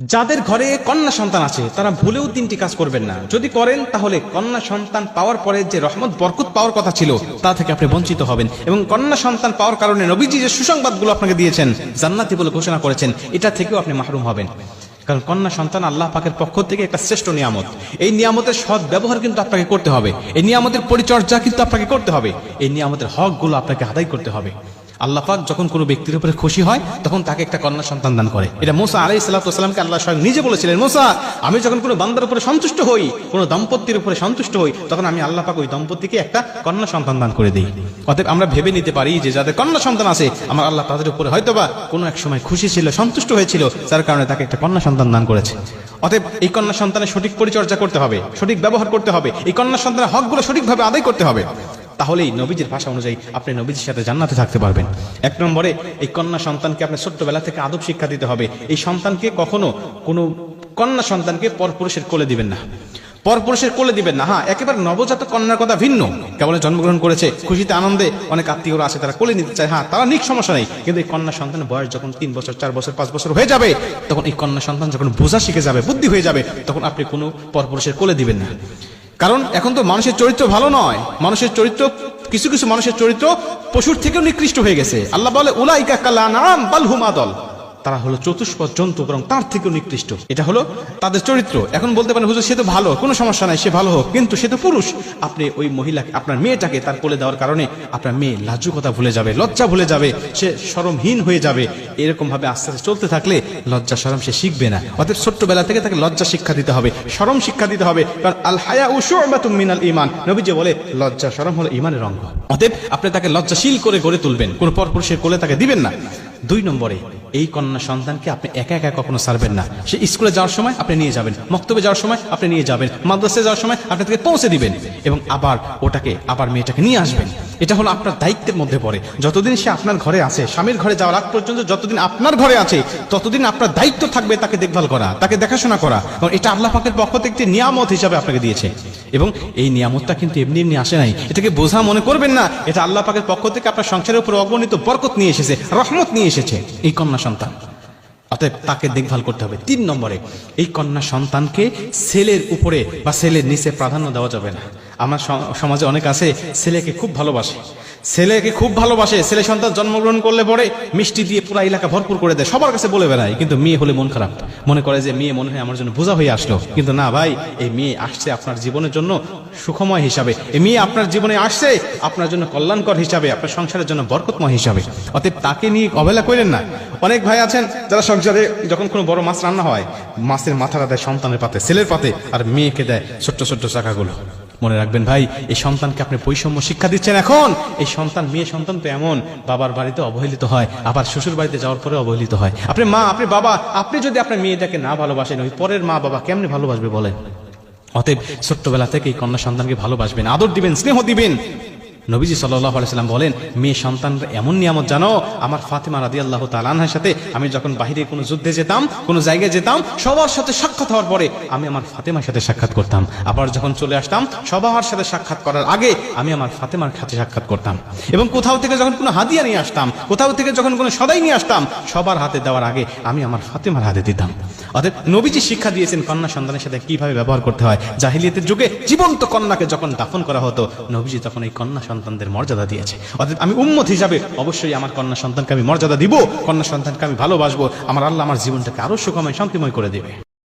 যাদের ঘরে কন্যা সন্তান আছে, তারা ভুলেও তিনটি কাজ করবেন না। যদি করেন, তাহলে কন্যা সন্তান পাওয়ার পরে যে রহমত, বরকত পাওয়ার কথা ছিল, তা থেকে আপনি বঞ্চিত হবেন। এবং কন্যা সন্তান পাওয়ার কারণে নবীজি যে সুসংবাদগুলো আপনাকে দিয়েছেন, জান্নাতি বলে ঘোষণা করেছেন, এটা থেকেও আপনি মাহরুম হবেন। কারণ কন্যা সন্তান আল্লাহ পাকের পক্ষ থেকে একটা শ্রেষ্ঠ নিয়ামত। এই নিয়ামতের সৎ ব্যবহার কিন্তু আপনাকে করতে হবে। এই নিয়ামতের পরিচর্যা কিন্তু আপনাকে করতে হবে। এই নিয়ামতের হকগুলো আপনাকে আদায় করতে হবে। আল্লাহ পাক যখন কোনো ব্যক্তির উপরে খুশি হয়, তখন তাকে একটা কন্যা সন্তান দান করে। এটা মোসা আলাই সাল্লাহামকে আল্লাহ স্বয়ং নিজে বলেছিলেন, মোসা, আমি যখন কোনো বান্দার উপরে সন্তুষ্ট হই, কোনো দম্পতির উপরে সন্তুষ্ট হই, তখন আমি আল্লাহ পাক ওই দম্পতিকে একটা কন্যা সন্তান দান করে দিই। অতএব আমরা ভেবে নিতে পারি যে যাদের কন্যা সন্তান আছে, আমার আল্লাহ তাদের উপরে হয়তোবা কোনো এক সময় খুশি ছিল, সন্তুষ্ট হয়েছিল, যার কারণে তাকে একটা কন্যা সন্তান দান করেছে। অতএব এই কন্যা সন্তানের সঠিক পরিচর্যা করতে হবে, সঠিক ব্যবহার করতে হবে, এই কন্যা সন্তানের হকগুলো সঠিকভাবে আদায় করতে হবে। তাহলেই নবীজির ভাষা অনুযায়ী আপনি নবীজির সাথে জান্নাতে থাকতে পারবেন। এক নম্বরে, এই কন্যা সন্তানকে আপনি ছোট্টবেলা থেকে আদব শিক্ষা দিতে হবে। এই সন্তানকে কখনো কোনো কন্যা সন্তানকে পরপুরুষের কোলে দিবেন না। পরপুরুষের কোলে দিবেন না। হ্যাঁ একেবারে নবজাতক কন্যার কথা ভিন্ন। কেবল জন্মগ্রহণ করেছে, খুশিতে, আনন্দে অনেক আত্মীয়রা আছে, তারা কোলে নিতে চায়। হ্যাঁ তারা নিক, সমস্যা নেই। কিন্তু এই কন্যা সন্তানের বয়স যখন তিন বছর, চার বছর, পাঁচ বছর হয়ে যাবে, তখন এই কন্যা সন্তান যখন বোঝা শিখে যাবে, বুদ্ধি হয়ে যাবে, তখন আপনি কোনো পরপুরুষের কোলে দিবেন না। কারণ এখন তো মানুষের চরিত্র ভালো নয়। মানুষের চরিত্র, কিছু কিছু মানুষের চরিত্র পশুর থেকেও নিকৃষ্ট হয়ে গেছে। আল্লাহ বলে, উলাইকা কালা নাম, বাল আদল। তারা হলো চতুষ্পদ জন্তু বরং তার থেকেও নিকৃষ্ট। এটা হলো তাদের চরিত্র। এখন বলতে পারেন, হুজুর, সে তো ভালো, কোনো সমস্যা নাই, সে ভালো হোক, কিন্তু সে তো পুরুষ। আপনি ওই মহিলাকে, আপনার মেয়েটাকে তার কোলে দেওয়ার কারণে আপনার মেয়ে লাজুকতা ভুলে যাবে, লজ্জা ভুলে যাবে, সে সরমহীন হয়ে যাবে। এরকম ভাবে আস্তে আস্তে চলতে থাকলে লজ্জা সরম সে শিখবে না। অতএব ছোট্টবেলা থেকে তাকে লজ্জা শিক্ষা দিতে হবে সরম শিক্ষা দিতে হবে। কারণ আল হায়া উশুবাতুম মিনাল ইমান নবীজি বলে, লজ্জা সরম হলো ইমানের অঙ্গ। অতএব আপনি তাকে লজ্জাশীল করে গড়ে তুলবেন, কোন পরপুরুষের কোলে তাকে দিবেন না। দুই নম্বরে এই কন্যা সন্তানকে আপনি একা একা কখনো ছাড়বেন না। সে স্কুলে যাওয়ার সময় আপনি নিয়ে যাবেন, মক্তবে যাওয়ার সময় আপনি নিয়ে যাবেন, মাদ্রাসায় যাওয়ার সময় আপনি তাকে পৌঁছে দিবেন এবং আবার ওটাকে, আবার মেয়েটাকে নিয়ে আসবেন। এটা হলো আপনার দায়িত্বের মধ্যে পড়ে। যতদিন সে আপনার ঘরে আছে, স্বামীর ঘরে যাওয়ার আগ পর্যন্ত যতদিন আপনার ঘরে আছে, ততদিন আপনার দায়িত্ব থাকবে তাকে দেখভাল করা, তাকে দেখাশোনা করা। এটা আল্লাহ পাকের পক্ষ থেকে একটি নিয়ামত হিসাবে আপনাকে দিয়েছে। এবং এই নিয়ামতটা কিন্তু এমনি এমনি আসে নাই। এটাকে বোঝা মনে করবেন না, এটা আল্লাহ পাকের পক্ষ থেকে আপনার সংসারের উপর অগণিত বরকত নিয়ে এসেছে, রহমত নিয়ে এসেছে। এই কন্যা সন্তান। অতএব তাকে দেখভাল করতে হবে। তিন নম্বরে, এই কন্যা সন্তানকে ছেলের উপরে বা ছেলের নিচে প্রাধান্য দেওয়া যাবে না। আমার সমাজে অনেক আছে, ছেলেকে খুব ভালোবাসে। ছেলেকে খুব ভালোবাসে, ছেলে সন্তান জন্মগ্রহণ করলে পরে মিষ্টি দিয়ে পুরো এলাকা ভরপুর করে দেয়, সবার কাছে বলে বেড়ায়, কিন্তু মেয়ে হলে মন খারাপ। মনে করে যে মেয়ে মনে হয় আমার জন্য বোঝা হয়ে আসলো। কিন্তু না ভাই, এই মেয়ে আসছে আপনার জীবনের জন্য সুখময় হিসাবে। এই মেয়ে আপনার জীবনে আসছে আপনার জন্য কল্যাণকর হিসাবে, আপনার সংসারের জন্য বরকতময় হিসাবে। অতএব তাকে নিয়ে অবহেলা করেন না। অনেক ভাই আছেন যারা সংসারে যখন কোনো বড় মাছ রান্না হয়, মাছের মাথাটা দেয় সন্তানের পাতে, ছেলের পাতে, আর মেয়েকে দেয় ছোট্ট ছোট্ট চাকাগুলো। মনে রাখবেন, ভাই, এই সন্তানকে আপনি বৈষম্য শিক্ষা দিচ্ছেন এখন। এই সন্তান, মেয়ে সন্তান তো এমন, বাবার বাড়িতে অবহেলিত হয়, আবার শ্বশুর বাড়িতে যাওয়ার পরে অবহেলিত হয়। আপনি মা, আপনি বাবা, আপনি যদি আপনার মেয়েটাকে না ভালোবাসেন, ওই পরের মা বাবা কেমনি ভালোবাসবে বলেন? অতএব ছোট্টবেলা থেকে এই কন্যা সন্তানকে ভালোবাসবেন, আদর দিবেন, স্নেহ দিবেন। নবীজি সাল্লাহ সাল্লাম বলেন, মেয়ে সন্তান এমন নিয়ামত জানো? আমার ফাতেমা রাদি আল্লাহ তালানহার সাথে আমি যখন বাহিরে কোনো যুদ্ধে যেতাম, কোনো জায়গায় যেতাম, সবার সাথে সাক্ষাৎ হওয়ার পরে আমি আমার ফাতেমার সাথে সাক্ষাৎ করতাম। আবার যখন চলে আসতাম, সবার সাথে সাক্ষাৎ করার আগে আমি আমার ফাতেমার সাথে সাক্ষাৎ করতাম। এবং কোথাও থেকে যখন কোনো হাদিয়া নিয়ে আসতাম, কোথাও থেকে যখন কোনো সদাই নিয়ে আসতাম, সবার হাতে দেওয়ার আগে আমি আমার ফাতেমার হাতে দিতাম। অতএব নবীজি শিক্ষা দিয়েছেন, কন্যা সন্তানের সাথে কীভাবে ব্যবহার করতে হয়? জাহিলিয়াতের যুগে জীবন্ত কন্যাকে যখন দাফন করা হতো, নবীজি তখন এই কন্যা সন্তানদের মর্যাদা দিয়েছে। অর্থাৎ আমি উম্মত হিসাবে অবশ্যই আমার কন্যা সন্তানকে আমি মর্যাদা দিব, কন্যা সন্তানকে আমি ভালোবাসবো। আমার আল্লাহ আমার জীবনটাকে আরও সুখময়, শান্তিময় করে দেবে।